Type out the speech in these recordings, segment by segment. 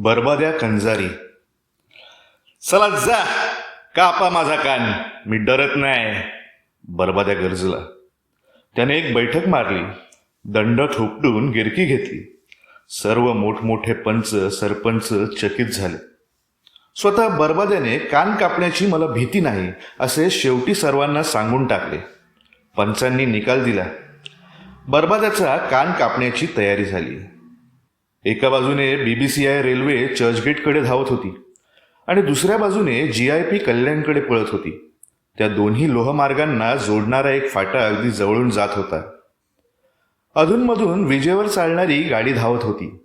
बरबाद्या कंजारी. चला जा कापा माझा कान मी डरत नाही बरबाद्या गरजला. त्याने एक बैठक मारली दंड थोपटून गिरकी घेतली. सर्व मोठमोठे पंच सरपंच चकित झाले. स्वतः बरबाद्याने कान कापण्याची मला भीती नाही असे शेवटी सर्वांना सांगून टाकले. पंचांनी निकाल दिला. बरबाद्याचा कान कापण्याची तयारी झाली. एका बाजूने बीबीसीआय रेल्वे चर्चगेटकडे धावत होती आणि दुसऱ्या बाजूने जी आय पी कल्याणकडे पळत होती. त्या दोन्ही लोहमार्गांना जोडणारा एक फाटा अगदी जवळून जात होता. अधूनमधून विजेवर चालणारी गाडी धावत होती.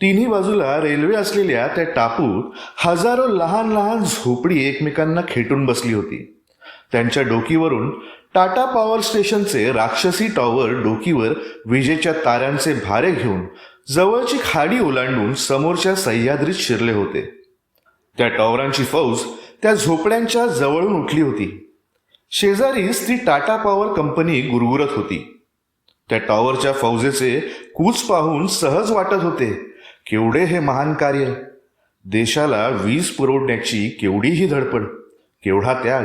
तिन्ही बाजूला रेल्वे असलेल्या त्या टापूत हजारो लहान लहान झोपडी एकमेकांना खेटून बसली होती. त्यांच्या डोकीवरून टाटा पॉवर स्टेशनचे राक्षसी टॉवर डोकीवर विजेच्या ताऱ्यांचे भारे घेऊन जवळची खाडी ओलांडून समोरच्या सह्याद्रीत शिरले होते. त्या टॉवरांची फौज त्या झोपड्यांच्या जवळून उठली होती. शेजारीच ती टाटा पॉवर कंपनी गुरगुरत होती. त्या टॉवरच्या फौजेचे कूच पाहून सहज वाटत होते केवढे हे महान कार्य. देशाला वीज पुरवण्याची केवढीही धडपड केवढा त्याग.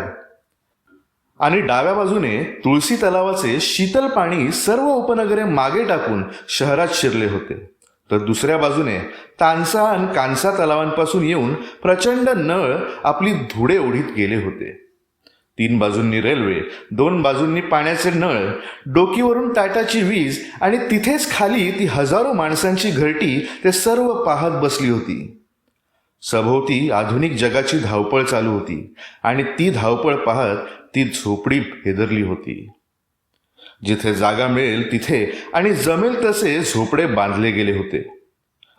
आणि डाव्या बाजूने तुळसी तलावाचे शीतल पाणी सर्व उपनगरे मागे टाकून शहरात शिरले होते. तर दुसऱ्या बाजूने तानसा आणि कांसा तलावांपासून येऊन प्रचंड नळ आपली धुडे ओढीत गेले होते. तीन बाजूंनी रेल्वे दोन बाजूंनी पाण्याचे नळ डोकीवरून टाटाची वीज आणि तिथेच खाली ती हजारो माणसांची घरटी ते सर्व पाहत बसली होती. सभोवती आधुनिक जगाची धावपळ चालू होती आणि ती धावपळ पाहत ती झोपडी हेदरली होती. जिथे जागा मिळेल तिथे. आणि जमेल तसे झोपडे बांधले गेले होते.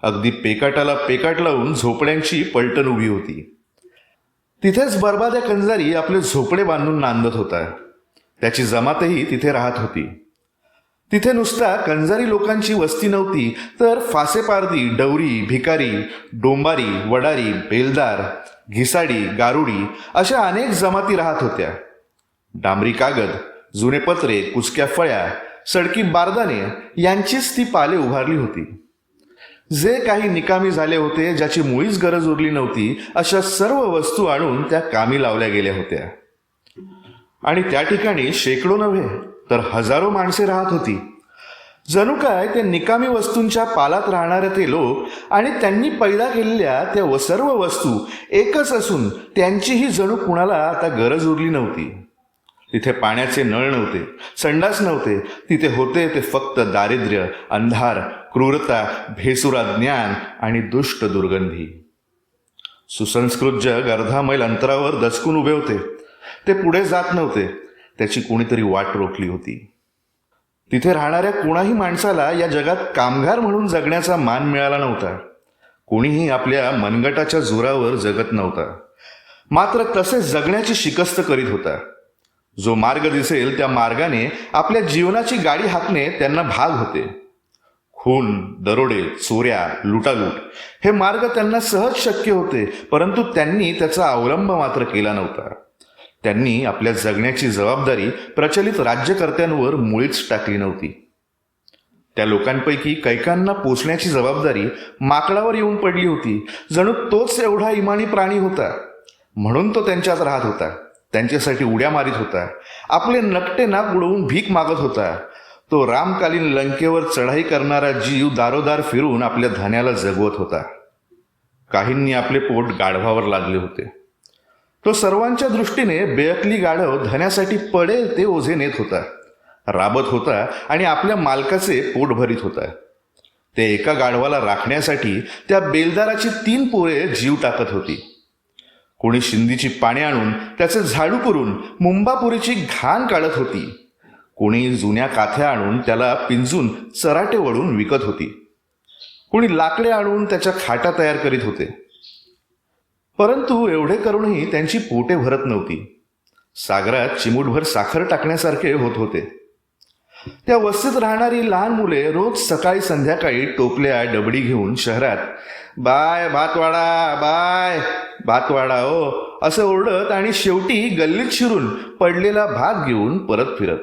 अगदी पेकाटाला पेकाट लावून झोपड्यांची पलटण उभी होती. तिथेच बरबाद्या कंजारी आपले झोपडे बांधून नांदत होता. त्याची जमातही तिथे राहत होती. तिथे नुसता कंजारी लोकांची वस्ती नव्हती तर फासेपारदी डवरी भिकारी डोंबारी वडारी बेलदार घिसाडी गारुडी अशा अनेक जमाती राहत होत्या. डांबरी कागद जुने पत्रे कुचक्या फळ्या सडकी बारदाने यांचीच ती पाले उभारली होती. जे काही निकामी झाले होते ज्याची मुळीच गरज उरली नव्हती अशा सर्व वस्तू आणून त्या कामी लावल्या गेल्या होत्या. आणि त्या ठिकाणी शेकडो नव्हे तर हजारो माणसे राहत होती. जणू काय त्या निकामी वस्तूंच्या पालात राहणारे ते लोक आणि त्यांनी पैदा केलेल्या त्या सर्व वस्तू एकच असून त्यांचीही जणू कुणाला आता गरज उरली नव्हती. तिथे पाण्याचे नळ नव्हते संडास नव्हते. तिथे होते ते फक्त दारिद्र्य अंधार क्रूरता भेसुरा ज्ञान आणि दुष्ट दुर्गंधी. सुसंस्कृत जग अर्धा मैल अंतरावर दचकून उभे होते. ते पुढे जात नव्हते. त्याची कोणीतरी वाट रोखली होती. तिथे राहणाऱ्या कोणाही माणसाला या जगात कामगार म्हणून जगण्याचा मान मिळाला नव्हता. कोणीही आपल्या मनगटाच्या जोरावर जगत नव्हता. मात्र तसे जगण्याची शिकस्त करीत होता. जो मार्ग दिसेल त्या मार्गाने आपल्या जीवनाची गाडी हाकणे त्यांना भाग होते. खून दरोडे चोऱ्या लुटालूट हे मार्ग त्यांना सहज शक्य होते परंतु त्यांनी त्याचा अवलंब मात्र केला नव्हता. त्यांनी आपल्या जगण्याची जबाबदारी प्रचलित राज्यकर्त्यांवर मुळीच टाकली नव्हती. त्या लोकांपैकी कैकांना पोचण्याची जबाबदारी माकडावर येऊन पडली होती. जणू तोच एवढा इमानी प्राणी होता. म्हणून तो त्यांच्यात राहत होता. त्यांच्यासाठी उड्या मारित होता. आपले नकटे नाक उडवून भीक मागत होता. तो रामकालीन लंकेवर चढाई करणारा जीव दारोदार फिरून आपल्या धान्याला जगवत होता. काहींनी आपले पोट गाढवावर लागले होते. तो सर्वांच्या दृष्टीने बेअकली गाढव धन्यासाठी पडेल ते ओझे नेत होता. राबत होता आणि आपल्या मालकाचे पोट भरीत होता. ते एका गाढवाला राखण्यासाठी त्या बेलदाराची तीन पोरे जीव टाकत होती. कोणी शिंदीची पाने आणून त्याचे झाडू करून मुंबापुरीची घाण काढत होती. कोणी जुन्या काथ्या आणून त्याला पिंजून चराटे वळून विकत होती. कोणी लाकडे आणून त्याच्या खाटा तयार करीत होते. परंतु एवढे करूनही त्यांची पोटे भरत नव्हती. सागरात चिमूटभर साखर टाकण्यासारखे होत होते. त्या वस्तीत राहणारी लहान मुले रोज सकाळी संध्याकाळी टोपल्या डबडी घेऊन शहरात बाय भातवाडा बाय भातवाडा ओ असं ओरडत आणि शेवटी गल्लीत शिरून पडलेला भात घेऊन परत फिरत.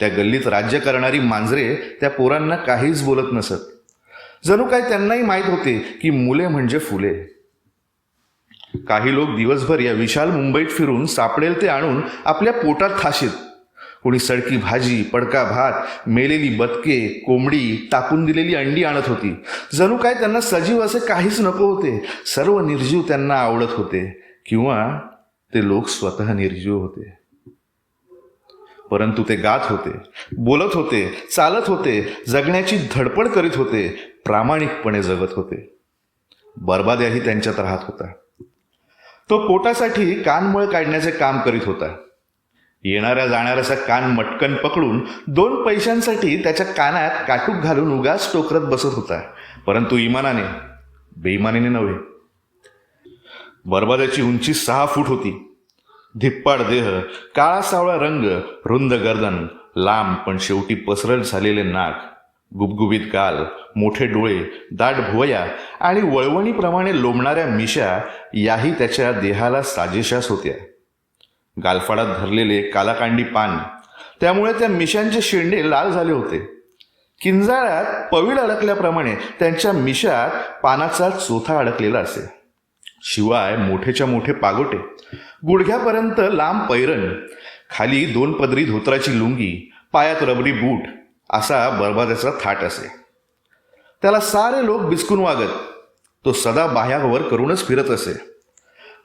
त्या गल्लीत राज्य करणारी मांजरे त्या पोरांना काहीच बोलत नसत. जणू काय त्यांनाही माहीत होते की मुले म्हणजे फुले. काही लोक दिवसभर या विशाल मुंबईत फिरून सापडेल ते आणून आपल्या पोटात थाशीत. कोणी सडकी भाजी पडका भात मेलेली बदके कोंबडी टाकून दिलेली अंडी आणत होती. जणू काय त्यांना सजीव असे काहीच नको होते. सर्व निर्जीव त्यांना आवडत होते. किंवा ते लोक स्वतः निर्जीव होते. परंतु ते गात होते बोलत होते चालत होते जगण्याची धडपड करीत होते प्रामाणिकपणे जगत होते. बर्बाद्याही त्यांच्यात राहत होता. तो पोटासाठी कानमळ काढण्याचे काम करीत होता. येणाऱ्या जाणाऱ्याचा कान मटकन पकडून दोन पैशांसाठी त्याच्या कानात काटूक घालून उगाच टोकरत बसत होता. परंतु इमानाने बेईमानीने नव्हे. बरबाद्याची उंची सहा फूट होती. धिप्पाड देह काळा सावळा रंग रुंद गर्दन लांब पण शेवटी पसरट झालेले नाक गुबगुबीत काल मोठे डोळे दाट भुवया आणि वळवणीप्रमाणे लोंबणाऱ्या मिशा याही त्याच्या देहाला साजेशास होत्या. गालफाडात धरलेले कालाकांडी पान. त्यामुळे त्या मिशांचे शेंडे लाल झाले होते. किंजाळ्यात पवीळ अडकल्याप्रमाणे त्यांच्या मिशात पानाचा चोथा अडकलेला असे. शिवाय मोठेच्या मोठे पागोटे. गुडघ्यापर्यंत लांब पैरण खाली दोन पदरी धोत्राची लुंगी. पायात रबरी बूट. असा बरबाद्याचा थाट असे. त्याला सारे लोक बिस्कून वागत. तो सदा बाह्यावर करूनच फिरत असे.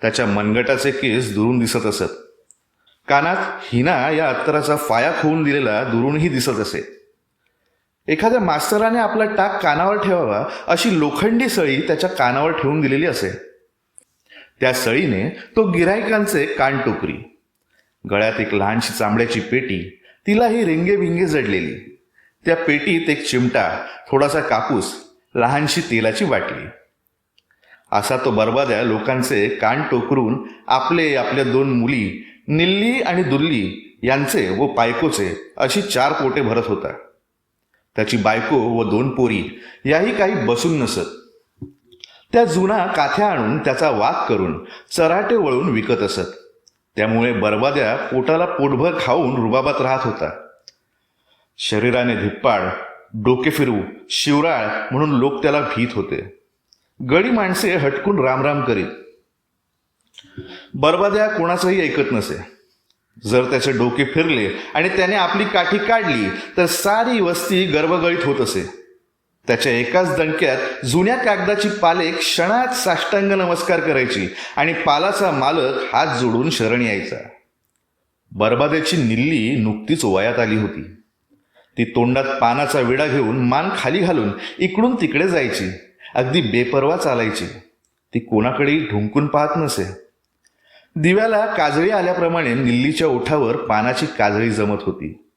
त्याच्या मनगटाचे केस दुरून दिसत असत. कानात हिना या अत्तराचा फाया खोवून दिलेला दुरूनही दिसत असे. एखाद्या मास्तराने आपला टाक कानावर ठेवावा अशी लोखंडी सळी त्याच्या कानावर ठेवून दिलेली असे. त्या सळीने तो गिरायकांचे कान टोकरी गळ्यात एक लहानशी चांबड्याची पेटी तिलाही रिंगेभिंगे जडलेली. त्या पेटीत एक चिमटा थोडासा कापूस लहानशी तेलाची बाटली. असा तो बरबाद्या लोकांचे कान टोकरून आपले आपल्या दोन मुली निल्ली आणि दुल्ली यांचे व पायकोचे अशी चार पोटे भरत होता त्याची बायको व दोन पोरी याही काही बसून नसत. त्या जुना काथ्या आणून त्याचा वाक करून चराटे वळून विकत असत. त्यामुळे बरबाद्या पोटाला पोटभर खाऊन रुबाबात राहत होता. शरीराने धिप्पाड डोके फिरू शिवराळ म्हणून लोक त्याला भीत होते. गडी माणसे हटकून रामराम करीत. बरबाद्या कोणाचंही ऐकत नसे. जर त्याचे डोके फिरले आणि त्याने आपली काठी काढली तर सारी वस्ती गर्भगळीत होत असे. त्याच्या एकाच दणक्यात जुन्या कागदाची पाले क्षणात साष्टांग नमस्कार करायची आणि पालाचा मालक हात जोडून शरण यायचा. बरबाद्याची निल्ली नुकतीच वयात आली होती. ती तोंडात पानाचा विडा घेऊन मान खाली घालून इकडून तिकडे जायची. अगदी बेपरवा चालायची. ती कोणाकडेही ढुंकून पाहत नसे. दिव्याला काजळी आल्याप्रमाणे निल्लीच्या ओठावर पानाची काजळी जमत होती.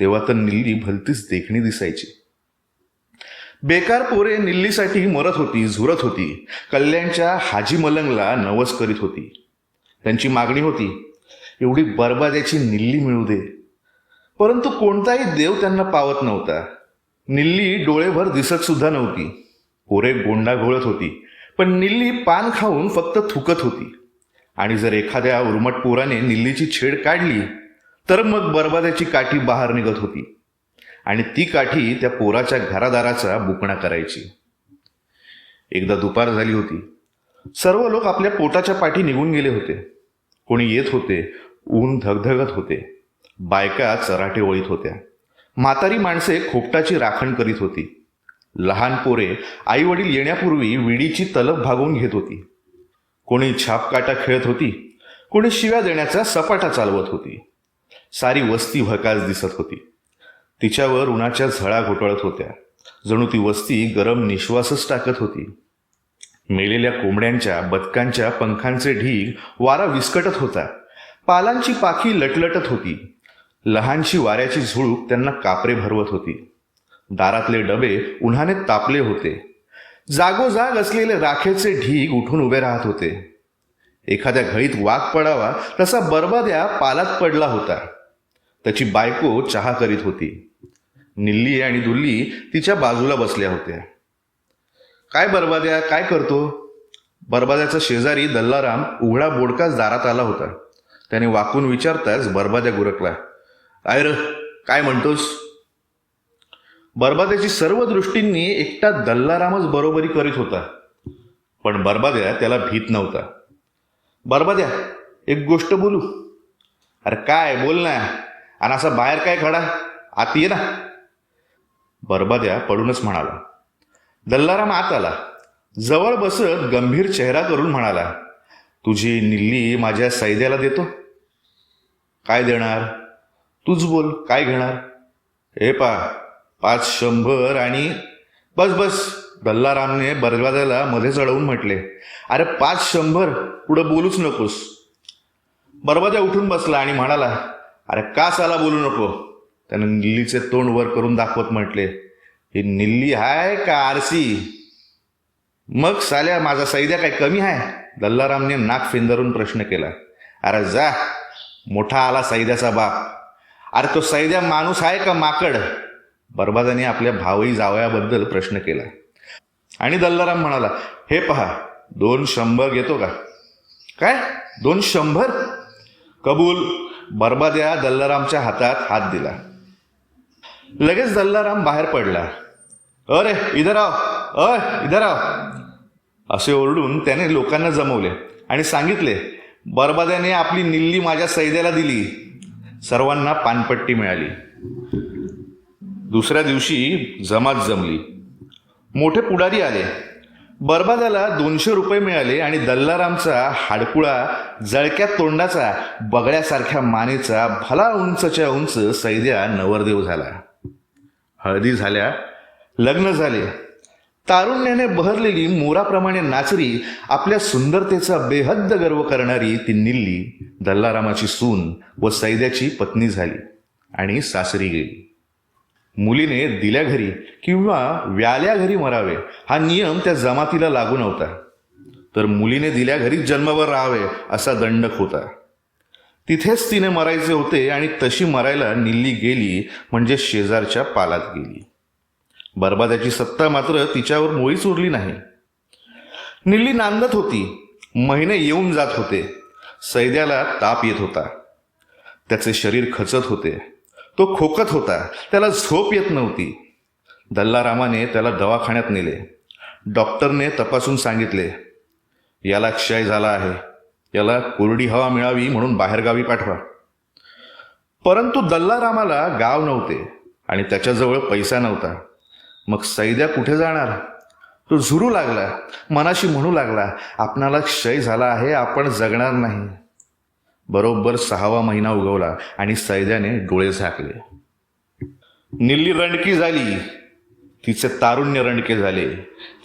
तेव्हा तर निल्ली भलतीच देखणी दिसायची. बेकार पोरे निल्लीसाठी मरत होती झुरत होती. कल्याणच्या हाजी मलंगला नवस करीत होती. त्यांची मागणी होती एवढी बरबाद्याची निल्ली मिळू दे. परंतु कोणताही देव त्यांना पावत नव्हता. निल्ली डोळेभर दिसत सुद्धा नव्हती. पोरे गोंडा घोळत होती पण निल्ली पान खाऊन फक्त थुकत होती. आणि जर एखाद्या उर्मट पोराने निल्लीची छेड काढली तर मग बरबाद्याची काठी बाहेर निघत होती. आणि ती काठी त्या पोराच्या घरादाराचा बुकणा करायची. एकदा दुपार झाली होती. सर्व लोक आपल्या पोटाच्या पाठी निघून गेले होते. कोणी येत होते ऊन धगधगत होते. बायका चराटे ओळीत होत्या. म्हातारी माणसे खोपटाची राखण करीत होती. लहान पोरे आई वडील येण्यापूर्वी विडीची तलब भागवून घेत होती. कोणी छापकाटा खेळत होती कोणी शिव्या देण्याचा सपाटा चालवत होती. सारी वस्ती भकास दिसत होती. तिच्यावर उन्हाच्या झळा घोटळत होत्या. जणू ती वस्ती गरम निश्वासच टाकत होती. मेलेल्या कोंबड्यांच्या बदकांच्या पंखांचे ढीग वारा विस्कटत होता. पालांची पाखी लटलटत होती. लहानशी वाऱ्याची झुळूक त्यांना कापरे भरवत होती. दारातले डबे उन्हाने तापले होते. जागोजाग असलेले राखेचे ढीग उठून उभे राहत होते. एखाद्या घळीत वाघ पडावा तसा बरबाद्या पालात पडला होता. त्याची बायको चहा करीत होती. निल्ली आणि दुल्ली तिच्या बाजूला बसल्या होत्या. काय बरबाद्या काय करतो? बरबाद्याचा शेजारी दल्लाराम उघडा बोडकाच दारात आला होता. त्याने वाकून विचारताच बरबाद्या गुरकला. काय र काय म्हणतोस? बरबाद्याची सर्व दृष्टींनी एकटा दल्लारामच बरोबरी करीत होता. पण बरबाद्या त्याला भीत नव्हता. बरबाद्या एक गोष्ट बोलू? अरे काय बोल ना. आणि असा बाहेर काय खडा? आत ये ना. बरबाद्या पडूनच म्हणाला. दल्लाराम आत आला. जवळ बसत गंभीर चेहरा करून म्हणाला तुझी निल्ली माझ्या सैद्याला देतो. काय देणार? तूच बोल काय घेणार? हे पा पाच शंभर आणि बस बस. दल्लारामने बरवाजाला मध्ये चढवून म्हटले अरे पाच शंभर? पुढं बोलूच नकोस. बरवाजा उठून बसला आणि म्हणाला अरे का साला बोलू नको? त्यानं निल्लीचे तोंड वर करून दाखवत म्हटले ही निल्ली हाय का आरसी? मग साल्या माझा सैद्या काय कमी आहे दल्लारामने नाक फिंदरून प्रश्न केला अरे जा. मोठा आला सैद्याचा बाप. अरे तो सैद्या माणूस आहे का माकड? बरबाजाने आपल्या भावई जावयाबद्दल प्रश्न केला. आणि दल्लाराम म्हणाला हे पहा दोन शंभर घेतो का? काय? दोन शंभर? कबूल बरबाद्या दल्लारामच्या हातात हात दिला. लगेच दल्लाराम बाहेर पडला. अरे इधर आव अय इधर आव असे ओरडून त्याने लोकांना जमवले आणि सांगितले बरबाद्याने आपली निल्ली माझ्या सैद्याला दिली. सर्वांना पानपट्टी मिळाली. दुसऱ्या दिवशी जमात जमली. मोठे पुढारी आले. बरबादाला दोनशे रुपये मिळाले आणि दल्लारामचा हाडकुळा जळक्या तोंडाचा बगड्यासारख्या मानेचा भला उंचच्या उंच सैद्या नवरदेव झाला. हळदी झाल्या लग्न झाले. तारुण्याने बहरलेली मोराप्रमाणे नाचरी आपल्या सुंदरतेचा बेहद्द गर्व करणारी ती निल्ली दल्लारामाची सून व सैद्याची पत्नी झाली आणि सासरी गेली. मुलीने दिल्या घरी किंवा व्याल्या घरी मरावे हा नियम त्या जमातीला लागू नव्हता. तर मुलीने दिल्या घरीच जन्मभर राहावे असा दंडक होता. तिथेच तिने मरायचे होते आणि तशी मरायला निल्ली गेली म्हणजे शेजारच्या पालात गेली. बरबादाची सत्ता मात्र तिच्यावर मुळीच उरली नाही. निल्ली नांदत होती. महिने येऊन जात होते. सैद्याला ताप येत होता. त्याचे शरीर खचत होते. तो खोकत होता. त्याला झोप येत नव्हती. दल्लारामाने त्याला दवाखान्यात नेले. डॉक्टरने तपासून सांगितले याला क्षय झाला आहे. याला कोरडी हवा मिळावी म्हणून बाहेरगावी पाठवा. परंतु दल्लारामाला गाव नव्हते आणि त्याच्याजवळ पैसा नव्हता. मग सैद्या कुठे जाणार? तो झुरू लागला. मनाशी म्हणू लागला आपणाला क्षय झाला आहे आपण जगणार नाही. बरोबर सहावा महिना उगवला आणि सैद्याने डोळे झाकले. निल्ली रणकी झाली. तिचे तारुण्य रणके झाले.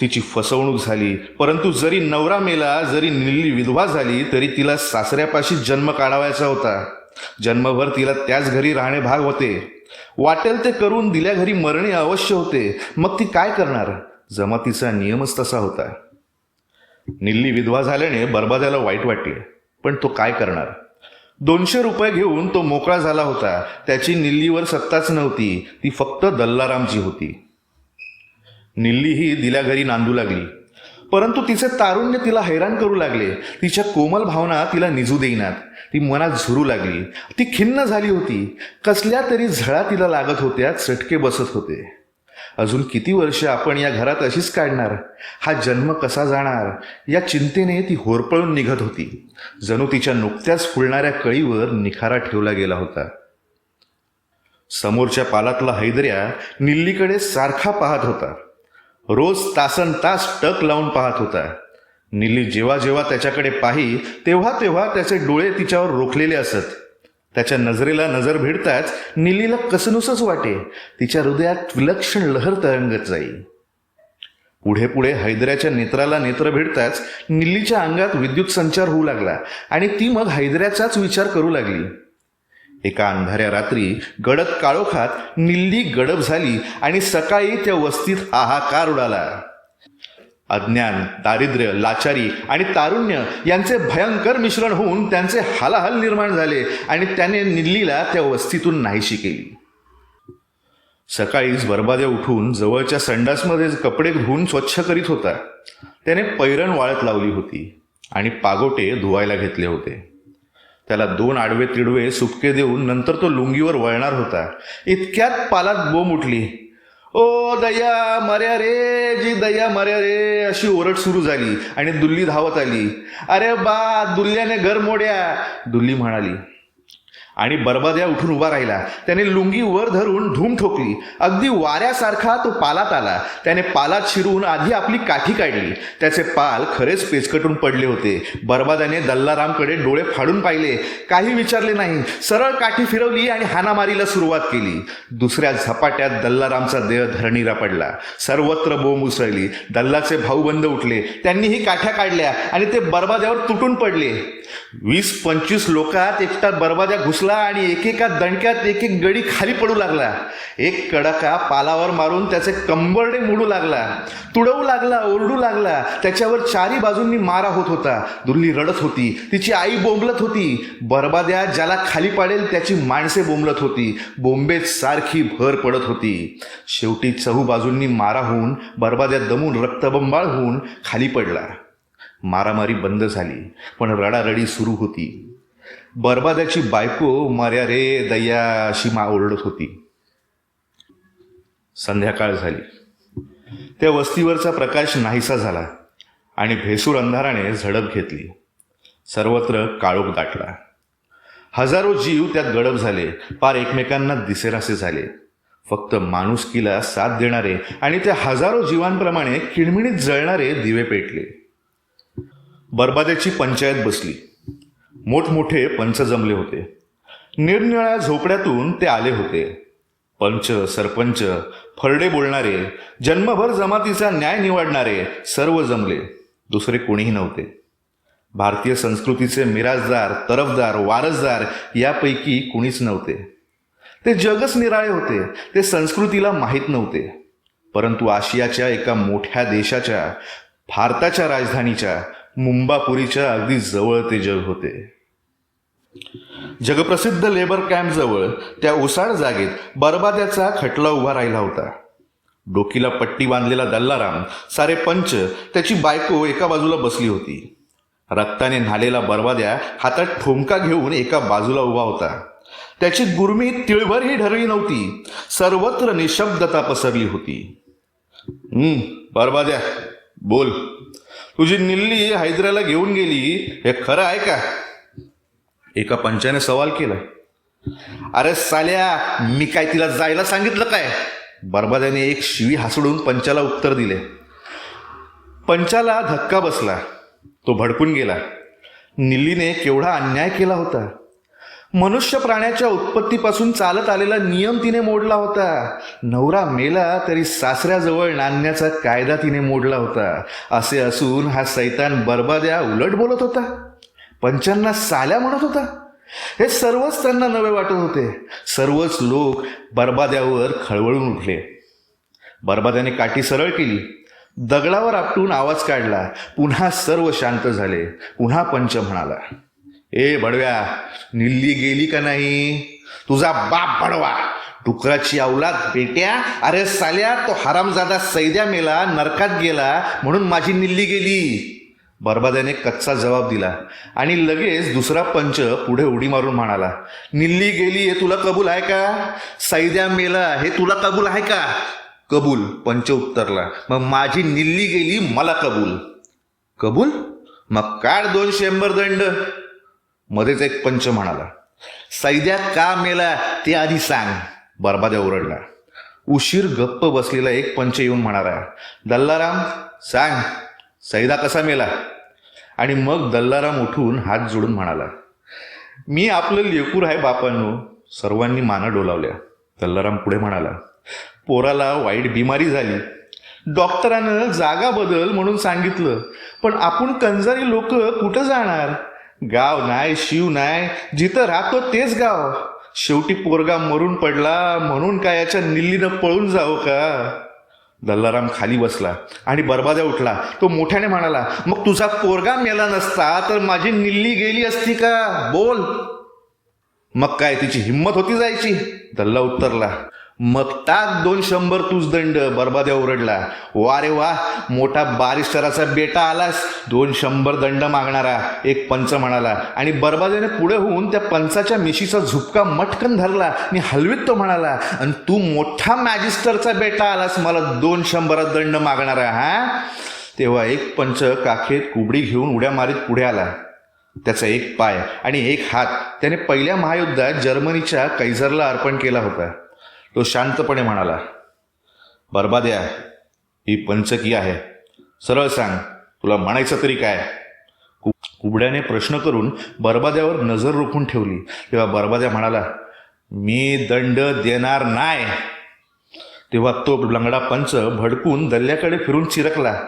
तिची फसवणूक झाली. परंतु जरी नवरा मेला जरी निल्ली विधवा झाली तरी तिला सासऱ्यापाशी जन्म काढावायचा होता. जन्मभर तिला त्याच घरी राहणे भाग होते. वाटेल ते करून दिल्या घरी मरणे अवश्य होते. मग ती काय करणार? जमातीचा नियमच तसा होता. निल्ली विधवा झाल्याने बरबाद्याला वाईट वाटले. पण तो काय करणार? दोनशे रुपये घेऊन तो मोकळा झाला होता. त्याची निल्लीवर सत्ताच नव्हती. ती फक्त दल्लारामची होती. निल्ली ही दिल्या घरी नांदू लागली. परंतु तिचे तारुण्य तिला हैराण करू लागले. तिच्या कोमल भावना तिला निजू देईनात. ती मनात झुरू लागली. ती खिन्न झाली होती. कसल्या तरी झळा तिला लागत होत्या चटके बसत होते. अजून किती वर्ष आपण या घरात अशीच काढणार? हा जन्म कसा जाणार? या चिंतेने ती होरपळून निघत होती. जणू तिच्या नुकत्याच फुलणाऱ्या कळीवर निखारा ठेवला गेला होता. समोरच्या पालातला हैदऱ्या निल्लीकडे सारखा पाहत होता. रोज तासन तास टक लावून पाहत होता. निल्ली जेव्हा जेव्हा त्याच्याकडे पाही तेव्हा तेव्हा त्याचे डोळे तिच्यावर रोखलेले असत. त्याच्या नजरेला नजर भिडताच निलीला कसनुसच वाटे. तिच्या हृदयात विलक्षण लहर तरंगत जाई. पुढे पुढे हैदऱ्याच्या नेत्राला नेत्र भिडताच निल्लीच्या अंगात विद्युत संचार होऊ लागला आणि ती मग हैदऱ्याचाच विचार करू लागली. एका अंधाऱ्या रात्री गडद काळोखात निल्ली गडप झाली आणि सकाळी त्या वस्तीत हाहाकार उडाला. अज्ञान दारिद्र्य लाचारी आणि तारुण्य यांचे भयंकर मिश्रण होऊन त्यांचे हालाहल निर्माण झाले आणि त्याने निल्लीला त्या वस्तीतून नाहीशी केली. सकाळीच बरबाद्या उठून जवळच्या संडासमध्ये कपडे धुवून स्वच्छ करीत होता. त्याने पैरण वाळत लावली होती आणि पागोटे धुवायला घेतले होते. त्याला दोन आडवे तिडवे सुटके देऊन नंतर तो लुंगीवर वळणार होता. इतक्यात पालात बोंब उठली. ओ दया मर्या रे जी दया मर्या रे अशी ओरड सुरू झाली आणि दुल्ली धावत आली. अरे बा दुल्ल्याने घर मोड्या. दुल्ली म्हणाली आणि बरबाद्या उठून उभा राहिला. त्याने लुंगी वर धरून धूम ठोकली. अगदी वाऱ्यासारखा तो पालात आला. त्याने पालात शिरून आधी आपली काठी काढली. त्याचे पाल खरेच पेचकटून पडले होते. बरबाद्याने दल्लारामकडे डोळे फाडून पाहिले. काही विचारले नाही. सरळ काठी फिरवली आणि हानामारीला सुरुवात केली. दुसऱ्या झपाट्यात दल्लारामचा देह धरणीला पडला. सर्वत्र बोंब उसळली. दल्लाचे भाऊबंद उठले. त्यांनीही काठ्या काढल्या आणि ते बरबाद्यावर तुटून पडले. वीस पंचवीस लोकात एकटा बरबाद्या घुसला आणि एकेका दणक्यात एक एक गडी खाली पडू लागला. एक कडाका पालावर मारून त्याचे कंबरडे मोडू लागला. तुडवू लागला ओरडू लागला. त्याच्यावर चारी बाजूंनी मारा होत होता. दुल्ली रडत होती. तिची आई बोंबलत होती. बरबाद्या ज्याला खाली पाडेल त्याची माणसे बोंबलत होती. बोंबेत सारखी भर पडत होती. शेवटी चहू बाजूंनी मारा होऊन बरबाद्या दमून रक्तबंबाळ होऊन खाली पडला. मारामारी बंद झाली. पण रडारडी सुरू होती. बरबाद्याची बायको मर्या रे दय्या अशी मा ओरडत होती. संध्याकाळ झाली. त्या वस्तीवरचा प्रकाश नाहीसा झाला आणि भेसूर अंधाराने झडप घेतली. सर्वत्र काळोख दाटला. हजारो जीव त्यात गडप झाले. पार एकमेकांना दिसेरासे झाले. फक्त माणुसकीला साथ देणारे आणि त्या हजारो जीवांप्रमाणे किणमिणीत जळणारे दिवे पेटले. बरबाद्याची पंचायत बसली. मोठमोठे पंच जमले होते. निरनिळ्या झोपड्यातून ते आले होते. पंच सरपंच फरडे बोलणारे जन्मभर जमातीचा न्याय निवडणारे सर्व जमले. दुसरे कोणीही नव्हते. भारतीय संस्कृतीचे मिराजदार तरफदार वारसदार यापैकी कुणीच नव्हते. ते जगच निराळे होते ते संस्कृतीला माहीत नव्हते. परंतु आशियाच्या एका मोठ्या देशाच्या भारताच्या राजधानीच्या मुंबापुरीच्या अगदी जवळ ते जग होते. जगप्रसिद्ध लेबर कॅम्पजवळ त्या ओसाड जागेत बरबाद्याचा खटला उभा राहिला होता. डोकीला पट्टी बांधलेला दल्लाराम सारे पंच त्याची बायको एका बाजूला बसली होती. रक्ताने न्हालेला बरबाद्या हातात ठोमका घेऊन एका बाजूला उभा होता. त्याची गुरमी तिळभरही ठरली नव्हती सर्वत्र निशब्दता पसरली होती. हम्म बरबाद्या बोल. तुझी निल्ली हैदराला घेऊन गेली हे खरं आहे का? एका पंचाने सवाल केला. अरे साल्या मी काय तिला जायला सांगितलं काय? बरबाद्याने एक शिवी हासडून पंचाला उत्तर दिले. पंचाला धक्का बसला. तो भडकून गेला. निल्लीने केवढा अन्याय केला होता? मनुष्य प्राण्याच्या उत्पत्तीपासून चालत आलेला नियम तिने मोडला होता. नवरा मेला तरी सासऱ्याजवळ नांदण्याचा कायदा तिने मोडला होता. असे असून हा सैतान बरबाद्या उलट बोलत होता. पंचांना साल्या म्हणत होता. हे सर्वच त्यांना नवे वाटत होते. सर्वच लोक बरबाद्यावर खळवळून उठले. बरबाद्याने काठी सरळ केली. दगडावर आपटून आवाज काढला. पुन्हा सर्व शांत झाले. पुन्हा पंच म्हणाला ए बडव्या निल्ली गेली का नाही? तुझा बाप बडवा. डुकराची अवलाद बेट्या. अरे साल्या तो हरामजादा सैद्या मेला नरकात गेला म्हणून माझी निल्ली गेली. बरबाद्याने कच्चा जबाब दिला. आणि लगेच दुसरा पंच पुढे उडी मारून म्हणाला निल्ली गेली हे तुला कबूल आहे का? सैद्या मेला हे तुला कबूल आहे का? कबूल पंच उत्तरला मग माझी निल्ली गेली मला कबूल. कबूल? मग काढ दोन शंभर दंड. मध्येच एक पंच म्हणाला सैद्या का मेला ते आधी सांग. बरबाद्या ओरडला. उशीर गप्प बसलेला एक पंच येऊन म्हणाला दल्लाराम सांग सैदा कसा मेला? आणि मग दल्लाराम उठून हात जोडून म्हणाला मी आपलं लेकूर आहे बापांनो. सर्वांनी माना डोलावल्या. दल्लाराम पुढे म्हणाला पोराला वाईट बिमारी झाली. डॉक्टरानं जागा बदल म्हणून सांगितलं पण आपण कंजारी लोक कुठं जाणार? गाव नाही शिव नाही जिथं राहतो तेच गाव. शेवटी पोरगा मरून पडला म्हणून काय याच्या निल्लीनं पळून जावं का? दल्लाराम खाली बसला आणि बरबाद्या उठला. तो मोठ्याने म्हणाला मग तुझा पोरगा मेला नसता तर माझी निल्ली गेली असती का? बोल. मग काय तिची हिंमत होती जायची. दल्ला उत्तरला मग तात दोन शंभर तूच दंड बरबाद्या ओरडला. वा रे वा मोठा बारिस्टराचा बेटा आलास. दोन शंभर दंड मागणारा एक पंच म्हणाला. आणि बरबाद्याने पुढे होऊन त्या पंचाच्या मिशीचा झुपका मटकन धरला. आणि हलवीत तो म्हणाला आणि तू मोठा मॅजिस्टरचा बेटा आलास मला दोन शंभरात दंड मागणारा हा? तेव्हा एक पंच काखेत कुबडी घेऊन उड्या मारीत पुढे आला. त्याचा एक पाय आणि एक हात त्याने पहिल्या महायुद्धात जर्मनीच्या कैझरला अर्पण केला होता. तो शांतपणे म्हणाला बरबाद्या ही पंचकी आहे. सरळ सांग तुला म्हणायचं तरी काय? कुबड्याने प्रश्न करून बरबाद्यावर नजर रोखून ठेवली. तेव्हा बरबाद्या म्हणाला मी दंड देणार नाही तेव्हा तो लंगडा पंच भडकून दल्ल्याकडे फिरून चिरकला.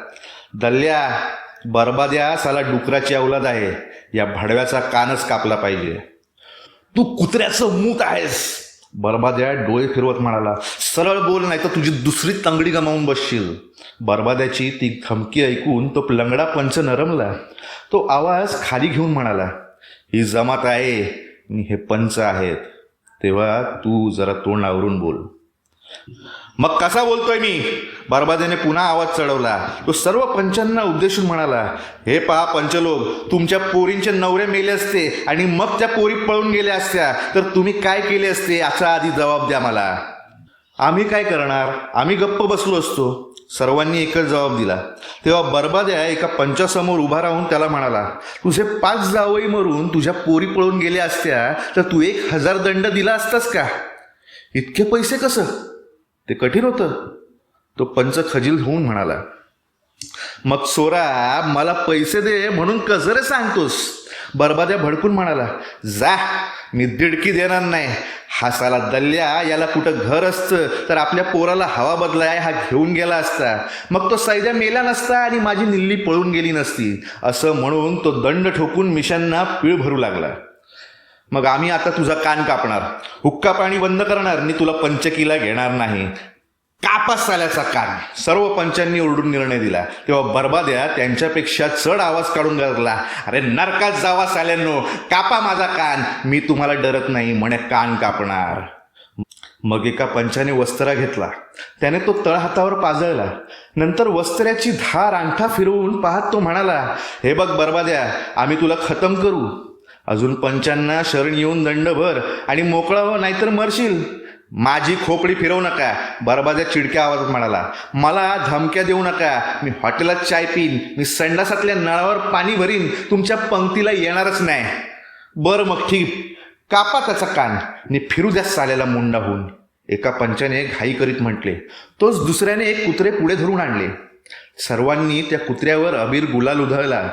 दल्ल्या बरबाद्या साला डुकराची अवलाद आहे. या भडव्याचा कानच कापला पाहिजे. तू कुत्र्याचं मूत आहेस. बरबाद्या डोळे फिरवत म्हणाला सरळ बोल नाही तर तुझी दुसरी तंगडी गमावून बसशील. बरबाद्याची ती धमकी ऐकून तो लंगडा पंच नरमला. तो आवाज खाली घेऊन म्हणाला ही जमात आहे आणि हे पंच आहेत. तेव्हा तू जरा तोंड आवरून बोल. मग कसा बोलतोय मी? बरबाद्याने पुन्हा आवाज चढवला. तो सर्व पंचांना उद्देशून म्हणाला हे पहा पंचलोक तुमच्या पोरींचे नवरे मेले असते आणि मग त्या पोरी पळून गेल्या असत्या. तर तुम्ही काय केले असते याचा आधी जबाब द्या मला. आम्ही काय करणार? आम्ही गप्प बसलो असतो. सर्वांनी एकच जबाब दिला. तेव्हा बरबाद्या एका पंचासमोर उभा राहून त्याला म्हणाला तुझे पाच जावई मरून तुझ्या पोरी पळून गेल्या असत्या तर तू एक हजार दंड दिला असतास का? इतके पैसे कसं? ते कठीण होतं. तो पंच खजील होऊन म्हणाला मग सोरा मला पैसे दे म्हणून कसं रे सांगतोस? बरबाद्या भडकून म्हणाला जा मी दिडकी देणार नाही. हासाला दल्ल्या याला कुठं घर असतं तर आपल्या पोराला हवा बदलाय हा घेऊन गेला असता. मग तो सैद्या मेला नसता आणि माझी निल्ली पळून गेली नसती. असं म्हणून तो दंड ठोकून मिशांना पीळ भरू लागला. मग आम्ही आता तुझा कान कापणार. हुक्का पाणी बंद करणार आणि तुला पंचकीला घेणार नाही. कापास साल्याचा कान. सर्व पंचांनी ओरडून निर्णय दिला. तेव्हा बरबाद्या त्यांच्यापेक्षा चढ आवाज काढून घातला. अरे नरकात जावा साल्यांनो कापा माझा कान. मी तुम्हाला डरत नाही म्हणे कान कापणार. मग एका पंचाने वस्त्रा घेतला. त्याने तो तळहातावर पाजळला. नंतर वस्त्र्याची धार अंगठा फिरवून पाहत तो म्हणाला हे बघ बरबाद्या आम्ही तुला खतम करू. अजून पंचांना शरण येऊन दंड भर आणि मोकळा हो नाहीतर मरशील. माझी खोपडी फिरवू नका बरबाद्या चिडक्या आवाजात म्हणाला. मला धमक्या देऊ नका मी हॉटेलात चाय पिन मी संडासातल्या नळावर पाणी भरीन तुमच्या पंक्तीला येणारच नाही. बरं मग ठीक कापा त्याचा कान आणि फिरू द्या साल्याला मुंडा होऊन. एका पंचाने घाई करीत म्हटले. तोच दुसऱ्याने एक कुत्रे पुढे धरून आणले. सर्वांनी त्या कुत्र्यावर अबीर गुलाल उधळला.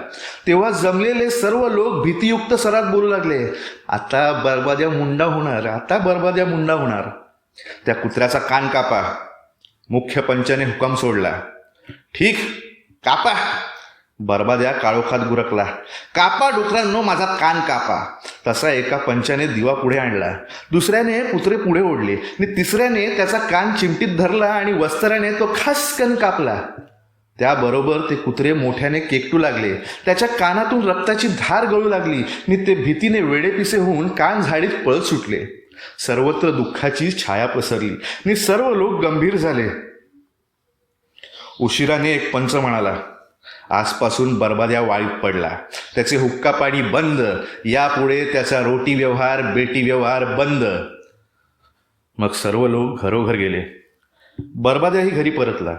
तेव्हा जमलेले सर्व लोक भीतीयुक्त सरात बोलू लागले आता बरबाद्या मुंडा होणार आता बरबाद्या मुंडा होणार. त्या कुत्र्याचा कान कापा. मुख्य पंचाने हुकम सोडला. ठीक कापा. बरबाद्या काळोखात गुरकला. कापा डुकरांनो माझा कान कापा. तसा एका पंचाने दिवा पुढे आणला. दुसऱ्याने कुत्रे पुढे ओढले. आणि तिसऱ्याने त्याचा कान चिमटीत धरला आणि वस्त्राने तो खासकन कापला. त्याबरोबर ते कुत्रे मोठ्याने केकटू लागले. त्याच्या कानातून रक्ताची धार गळू लागली. नि ते भीतीने वेडेपिसे होऊन कान झाडीत पळत सुटले. सर्वत्र दुःखाची छाया पसरली. नि सर्व लोक गंभीर झाले. उशिराने एक पंच म्हणाला आजपासून बरबाद्या वाळीत पडला. त्याचे हुक्का पाणी बंद. यापुढे त्याचा रोटी व्यवहार बेटी व्यवहार बंद. मग सर्व लोक घरोघर गेले. बरबाद्याही घरी परतला.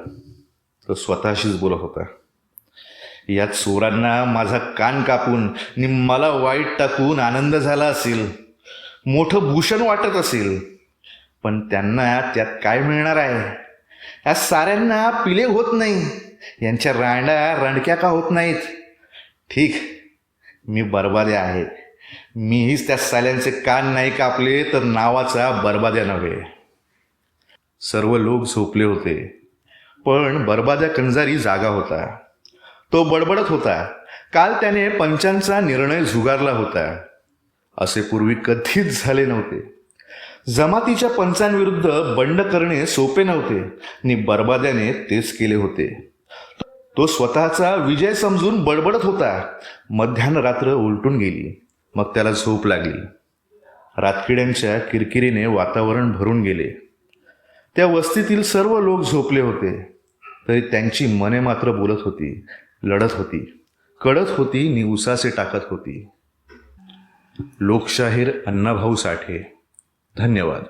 तो स्वतःशीच बोलत होता. या चोरांना माझा कान कापून नि मला वाईट टाकून आनंद झाला असेल. मोठं भूषण वाटत असेल. पण त्यांना त्यात काय मिळणार आहे? या साऱ्यांना पिले होत नाही. यांच्या रांड्या रणक्या का होत नाहीत? ठीक मी बरबाद्या आहे. मीहीच त्या साल्यांचे कान नाही कापले तर नावाचा बरबाद्या नव्हे. सर्व लोक झोपले होते. पण बरबाद्या कंजारी जागा होता. तो बडबडत होता. काल त्याने पंचांचा निर्णय झुगारला होता. असे पूर्वी कधीच झाले नव्हते. जमातीच्या पंचांविरुद्ध बंड करणे सोपे नव्हते आणि बरबाद्याने तेच केले होते. तो स्वतःचा विजय समजून बडबडत होता. मध्यान रात्र उलटून गेली. मग त्याला झोप लागली. रातकिड्यांच्या किरकिरीने वातावरण भरून गेले. त्या वस्तीतील सर्व लोक झोपले होते. तरी त्यांची मने मात्र बोलत होती लढत होती. कडत होती निवसासे टाकत होती. लोकशाहीर अण्णाभाऊ साठे. धन्यवाद.